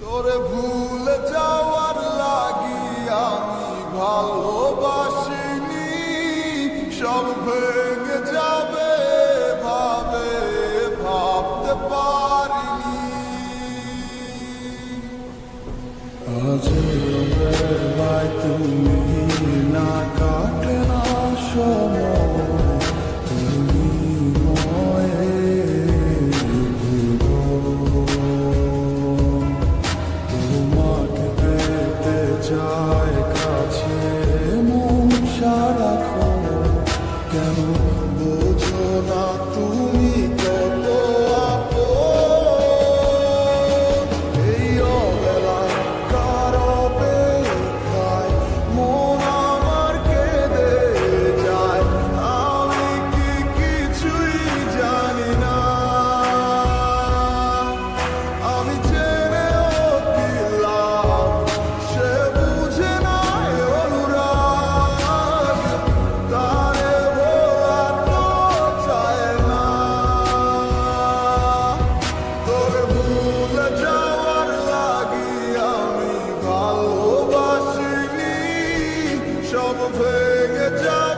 তোরে ভুলে যাওয়ার লাগি আমি ভালোবাসিনি সব ভেঙে সব ভেঙে যাবে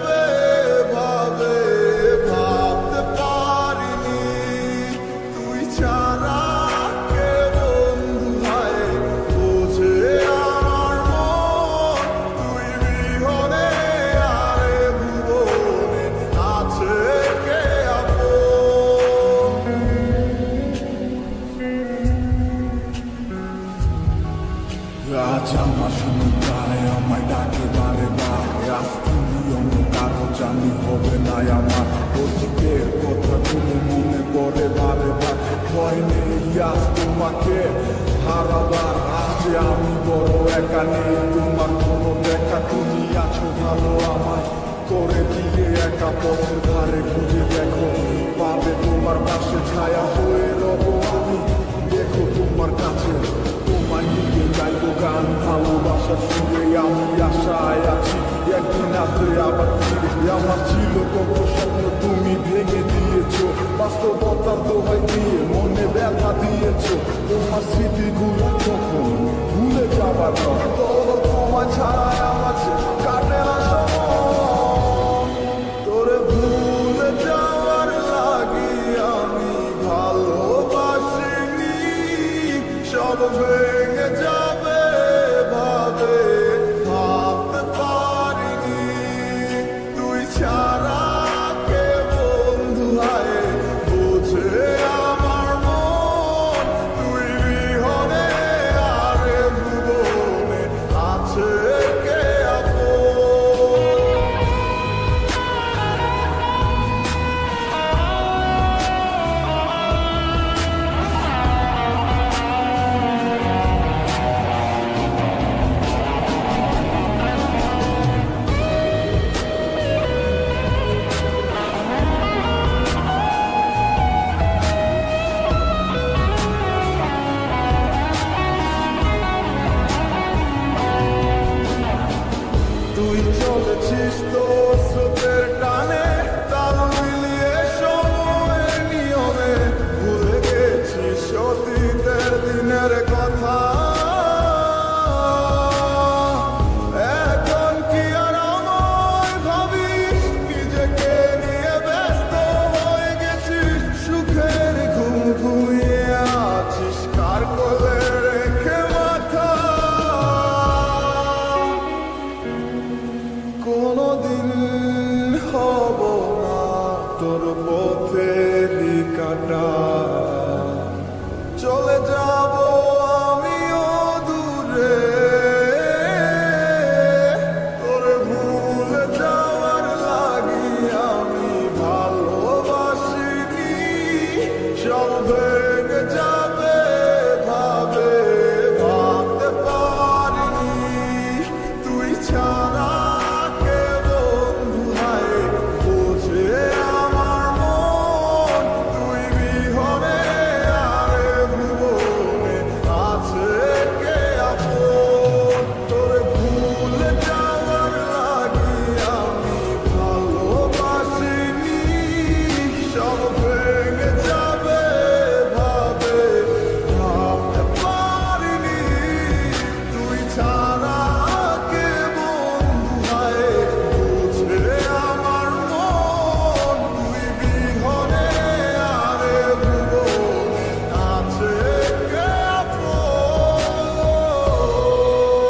জানি হবে না আমার। অতীতের কথাগুলো মনে পড়ে বারে বার। ভয় নেই আজ তোমাকে। হারাবার আজ আমি বড় একা নেই। তোমার কোনো দেখা তুমি আছো ভালো আমায়। করে দিয়ে একা পথের ধারে খুঁজে দেখো। পাবে তোমার পাশে ছায়া হয়ে রব আমি। দেখো তোমার কাছে। তোমায় নিয়ে গাইবো গান ভালোবাসার সুরে আমি আশায় আছি। একদিন আসবে আবার ফিরে আমার ছিল কত স্বপ্ন তুমি ভেঙে দিয়েছ বাস্তবতার দোহাই দিয়ে মনে ব্যথা দিয়েছ তোমার স্মৃতিগুলো তখন ভুলে যাবার নয় তোমার ছাড়া তোর পথে কাটা চলে যা